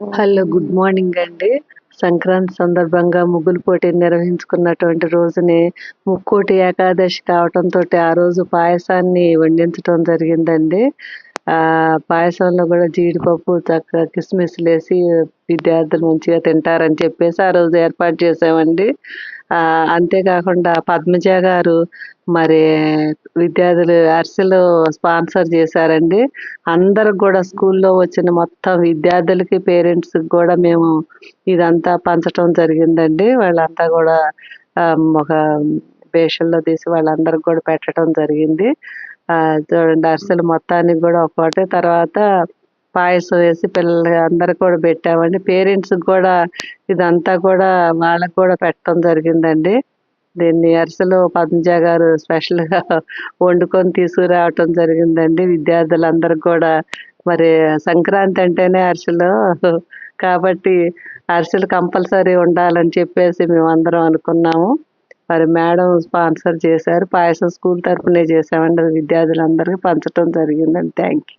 Hello good morning అండి. సంక్రాంతి సందర్భంగా ముగ్గులు పోటీ నిర్వహించుకున్నటువంటి రోజుని ముక్కోటి ఏకాదశి కావటంతో ఆ రోజు పాయసాన్ని వండించడం జరిగిందండి. ఆ పాయసంలో కూడా జీడిపప్పు చక్కగా కిస్మిస్లు వేసి విద్యార్థులు మంచిగా తింటారని చెప్పేసి ఆ రోజు ఏర్పాటు చేసామండి అంతేకాకుండా పద్మజ గారు మరి విద్యార్థులు అరిసెలు స్పాన్సర్ చేశారండి. అందరికి కూడా స్కూల్లో వచ్చిన మొత్తం విద్యార్థులకి పేరెంట్స్కి కూడా మేము ఇదంతా పంచటం జరిగిందండి. వాళ్ళంతా కూడా ఒక బేషన్లో తీసి వాళ్ళందరికి కూడా పెట్టడం జరిగింది. చూడండి అరిసెలు మొత్తానికి కూడా ఒకటి తర్వాత పాయసం వేసి పిల్లలు అందరికి కూడా పెట్టామండి. పేరెంట్స్కి కూడా ఇదంతా కూడా వాళ్ళకి కూడా పెట్టడం జరిగిందండి. దీన్ని అరిసెలు పద్మజ గారు స్పెషల్గా వండుకొని తీసుకురావటం జరిగిందండి. విద్యార్థులందరికీ కూడా మరి సంక్రాంతి అంటేనే అరిసెలు. కాబట్టి అరిసెలు కంపల్సరీ ఉండాలని చెప్పేసి మేము అందరం అనుకున్నాము. మరి మేడం స్పాన్సర్ చేశారు. పాయసం స్కూల్ తరఫునే చేసామండి విద్యార్థులందరికీ పంచడం జరిగిందండి. Thank you